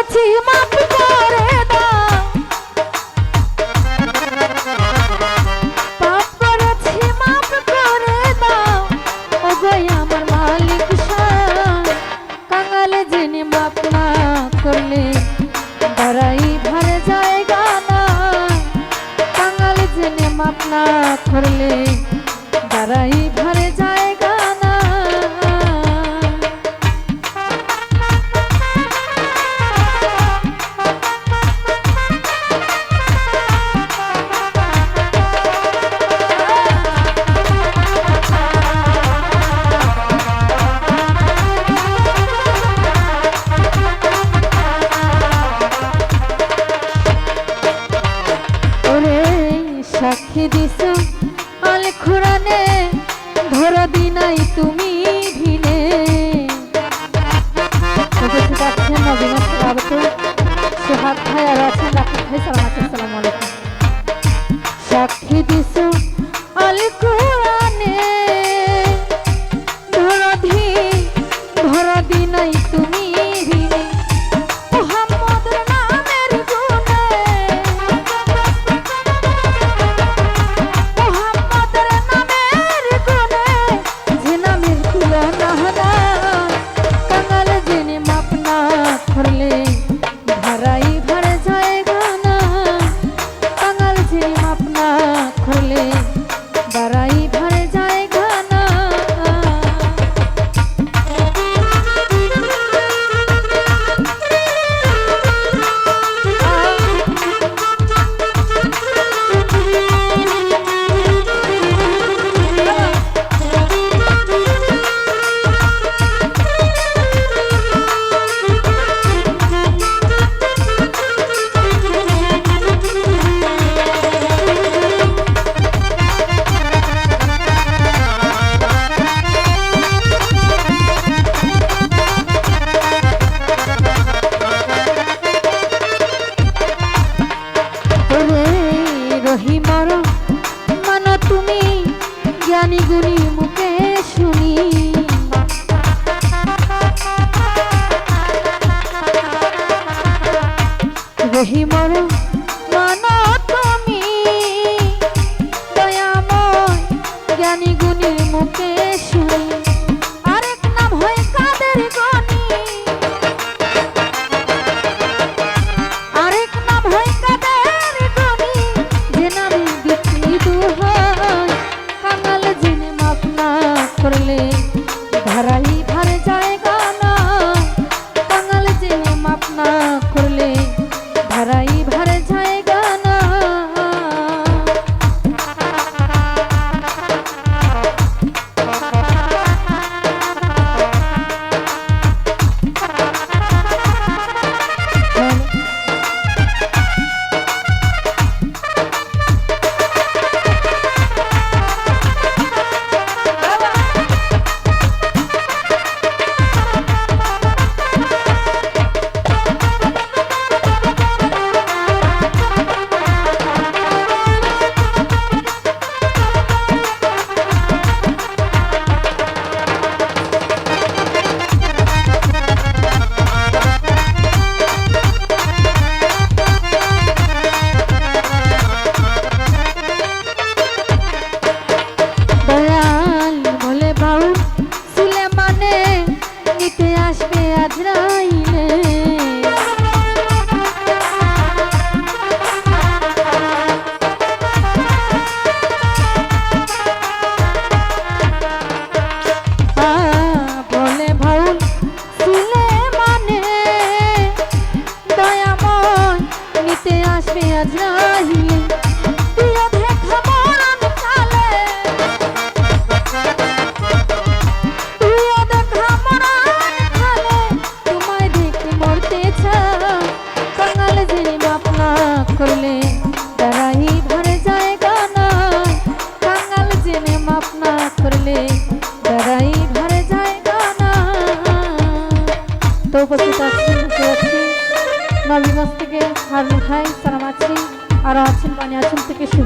করেছি, মাফ করে দাও। পাপ করেছি, মাফ করে দাও। ও গই আমার মালিক কাঙালে যিনি মাফ না করলে ধরাই ভরে যায় গানা কাঙালে যিনি মাফ না করলে ধরাই ভরে যায় মানত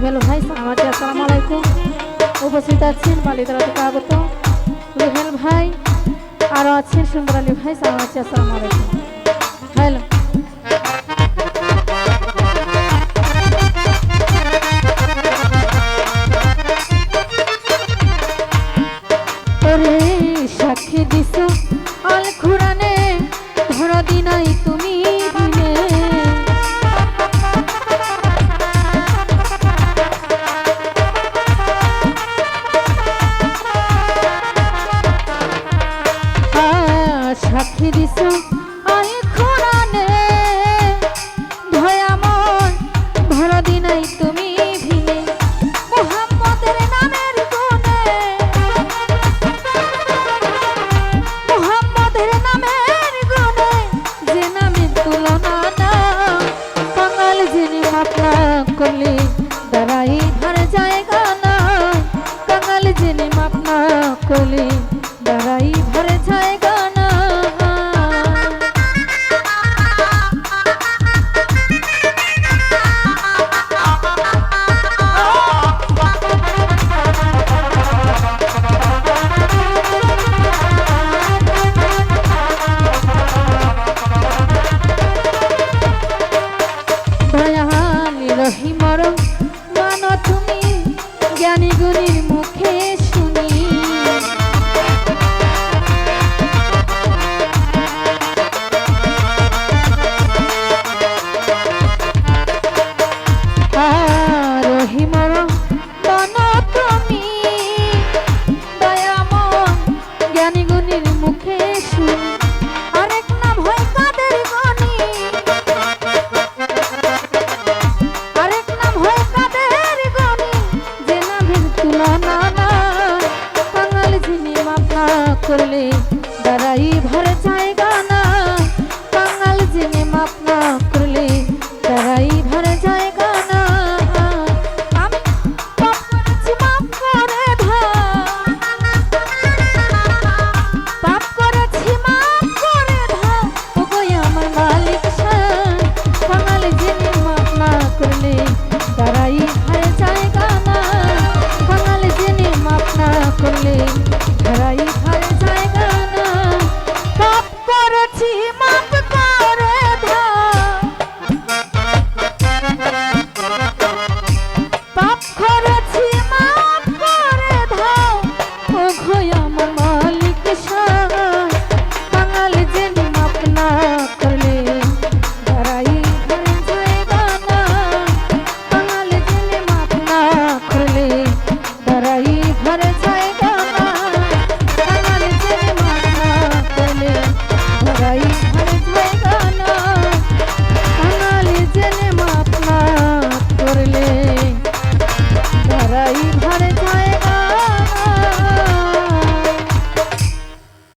রুহেল ভাই আমাকে আসসালাম আলাইকুম। উপস্থিত আছেন বালিদারাতে কাগত রুহেল ভাই আরও আছেন সুন্দর আলী ভাই আমাকে আসসালাম আলাইকুম। সাক্ষী দিছ। আই খোরানে ধয়া মন ভরা দিনাই তুমি ভিলে। মোহাম্মদের নামের গুণে। মোহাম্মদের নামের গুণে যে নামের তুলনা না। বাঙাল যিনি মাপনা করলে দাঁড়াই ধার জায়গা না। কাঙাল যিনি মাপনা করলে দাঁড়াই ধার জায়গা মাপনা করলে দাঁড়াই ভরে জায়গা না। বাঙাল যিনি মাপনা করলে